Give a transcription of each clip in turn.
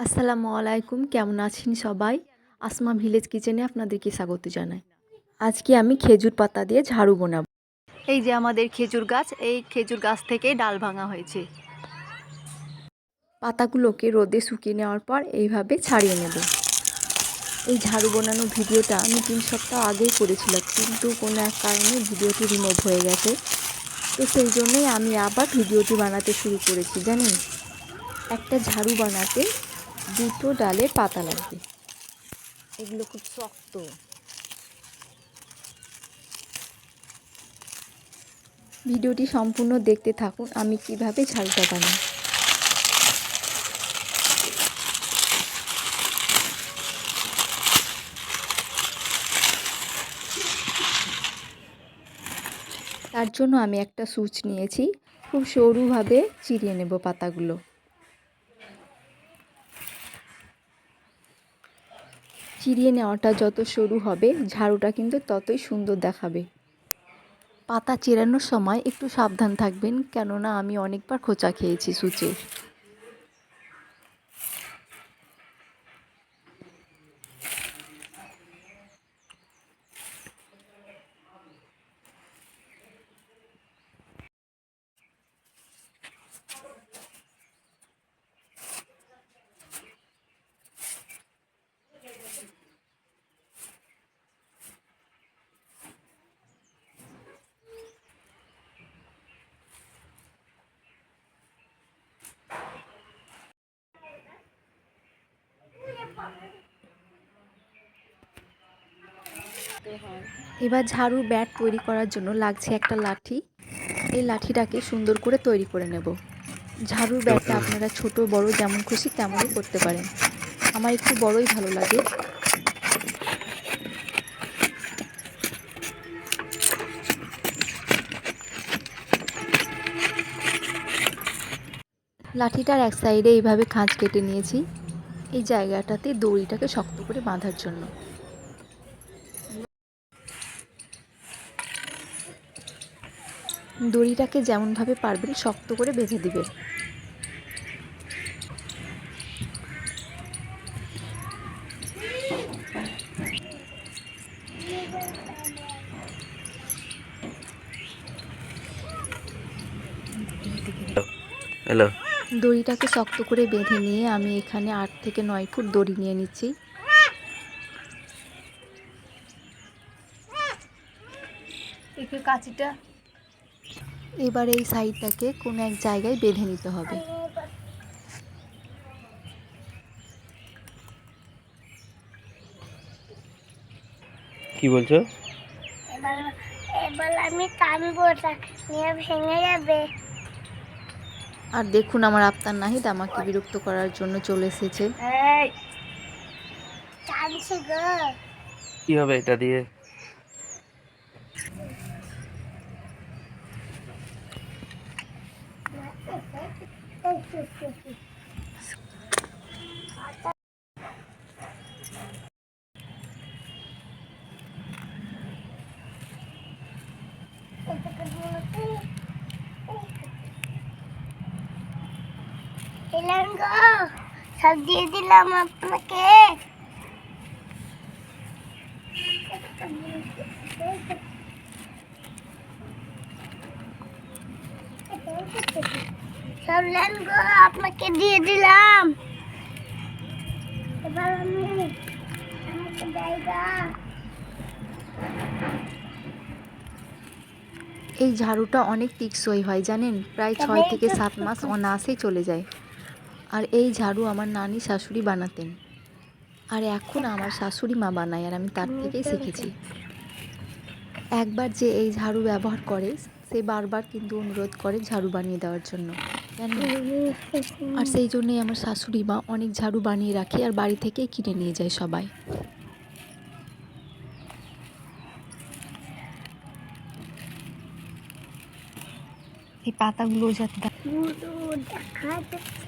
আসসালামু আলাইকুম কেমন আছেন সবাই? আসমা ভিলেজ কিচেনে আপনাদেরকে স্বাগত জানাই। আজকে আমি খেজুর পাতা দিয়ে ঝাড়ু বানাবো। এই যে আমাদের খেজুর গাছ এই খেজুর গাছ থেকে ডাল ভাঙা হয়েছে। পাতাগুলোকে রোদে শুকিয়ে নেওয়ার পর এইভাবে ছাড়িয়ে নেব। এই ঝাড়ু বানানোর ভিডিওটা আমি তিন সপ্তাহ আগেই করেছিলাম কিন্তু কোনো এক কারণে ভিডিওটি রিমুভ হয়ে গেছে। তো সেই জন্যই আমি আবার ভিডিওটি বানাতে শুরু করেছি জানেন? একটা ঝাড়ু বানাতে দুটো ডালের পাতা লাগবে। এগুলো খুব শক্ত। ভিডিওটি সম্পূর্ণ দেখতে থাকুন, আমি কীভাবে ঝাড়ুটা বানাই। তার জন্য আমি একটা সুচ নিয়েছি। খুব সরুভাবে চিরিয়ে নেব পাতাগুলো। চিরিয়ে নেওয়াটা যত সরু হবে, ঝাড়ুটা কিন্তু ততই সুন্দর দেখাবে। পাতা চেরানোর সময় একটু সাবধান থাকবেন, কেননা আমি অনেকবার খোঁচা খেয়েছি সুচে এবার ঝাড়ু ব্যাট তৈরি করার জন্য লাগছে একটা লাঠি। এই লাঠিটাকে সুন্দর করে তৈরি করে নেব। ঝাড়ুর ব্যাটটা আপনারা ছোট, বড়, যেমন খুশি তেমনই করতে পারেন। আমার একটু বড়ই ভালো লাগে। লাঠিটার এক সাইডে এইভাবে খাঁজ কেটে নিয়েছি। এই জায়গাটাতে দড়িটাকে শক্ত করে বাঁধার জন্য। দড়িটাকে যেমনভাবে পারবেন শক্ত করে বেঁধে দিবেন। হ্যালো দড়িটাকে শক্ত করে বেঁধে নিয়ে আমি এখানে আট থেকে নয় ফুট দড়ি নিয়ে নিচ্ছি। একটু কাঁচিটা এবার এই সাইডটাকে কোনো এক জায়গায় বেঁধে নিতে হবে। কি বলছো? এবার এবার আমি টানবো নিয়ে ভেঙে যাবে। আর দেখুন আমার আফতার নাহিদ আমাকে বিরক্ত করার জন্য চলে এসেছে। এই কি হবে এটা দিয়ে? এলাম সব দিয়ে দিলাম আপনাকে। সব লেন গো আপনাকে দিয়ে দিলাম। এবার আমি আমাকে জায়গা এই ঝাড়ুটা অনেক টিকসই হয় জানেন? প্রায় ছয় থেকে সাত মাস অনায়াসেই চলে যায়। আর এই ঝাড়ু আমার নানি শাশুড়ি বানাতেন। আর এখন আমার শাশুড়ি মা বানায় আর আমি তার থেকেই শিখেছি। একবার যে এই ঝাড়ু ব্যবহার করে সে বারবার কিন্তু অনুরোধ করে ঝাড়ু বানিয়ে দেওয়ার জন্য। কেন আর সেই জন্যই আমার শাশুড়ি মা অনেক ঝাড়ু বানিয়ে রাখে আর বাড়ি থেকেই কিনে নিয়ে যায় সবাই। এই পাতাগুলো যাতে পুরো দেখা যাচ্ছে।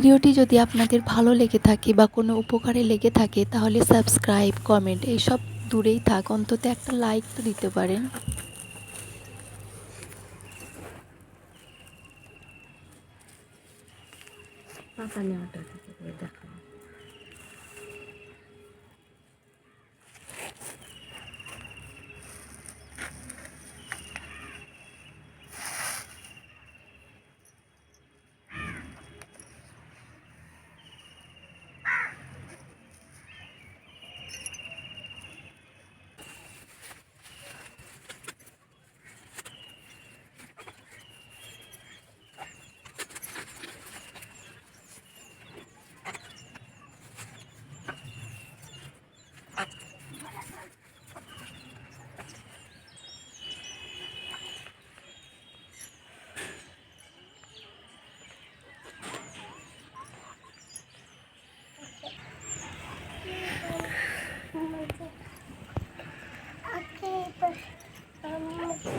ভিডিওটি যদি আপনাদের ভালো লেগে থাকে বা কোনো উপকারে লেগে থাকে, তাহলে সাবস্ক্রাইব, কমেন্ট, এইসব দূরেই থাক। অন্তত একটা লাইক তো দিতে পারেন। নেওয়াটা থেকে করে দেখাবো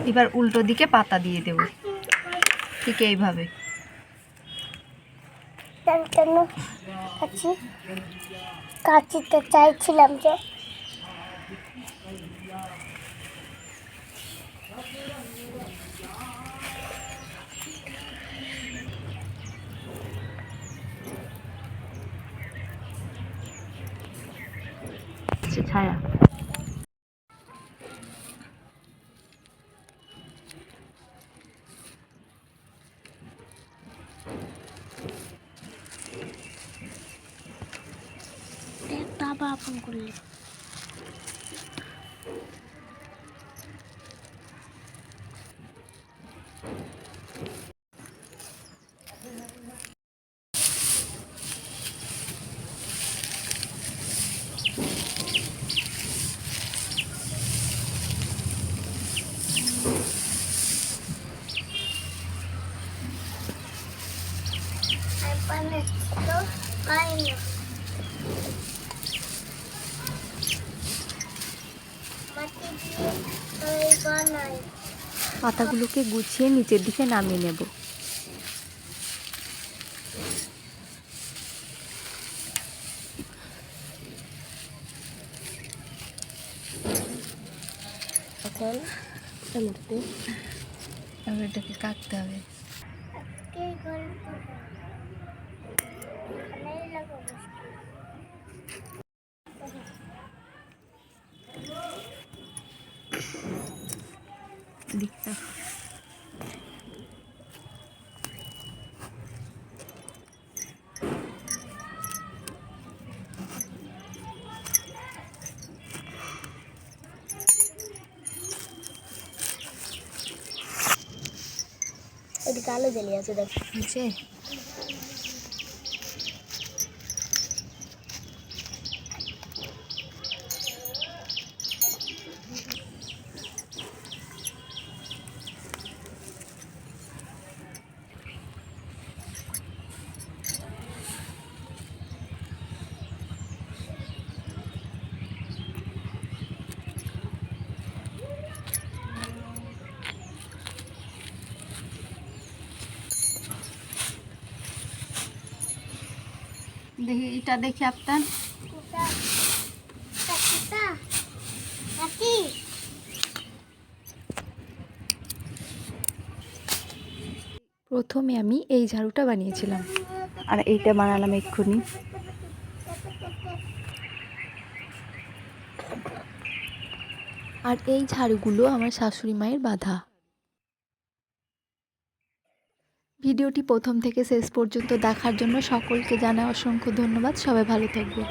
এবার উল্টো দিকে পাতা দিয়ে দেব। ঠিক এইভাবে। কাচিতে চাইছিলাম যে ছায়া। পাতাগুলোকে গুছিয়ে নিচের দিকে নামিয়ে নেব। এখন এটাকে কাটতে হবে কে গল্প এখানেই লাগাবো দিকটা এদিকে আলো জ্বালিয়ে আছে দেখ। দেখি এটা দেখি আপনার। প্রথমে আমি এই ঝাড়ুটা বানিয়েছিলাম। আর এইটা বানালাম এক্ষুনি। আর এই ঝাড়ুগুলো আমার শাশুড়ি মায়ের বাধা। ভিডিওটি প্রথম থেকে শেষ পর্যন্ত দেখার জন্য সকলকে জানাই অসংখ্য ধন্যবাদ। সবাই ভালো থাকবে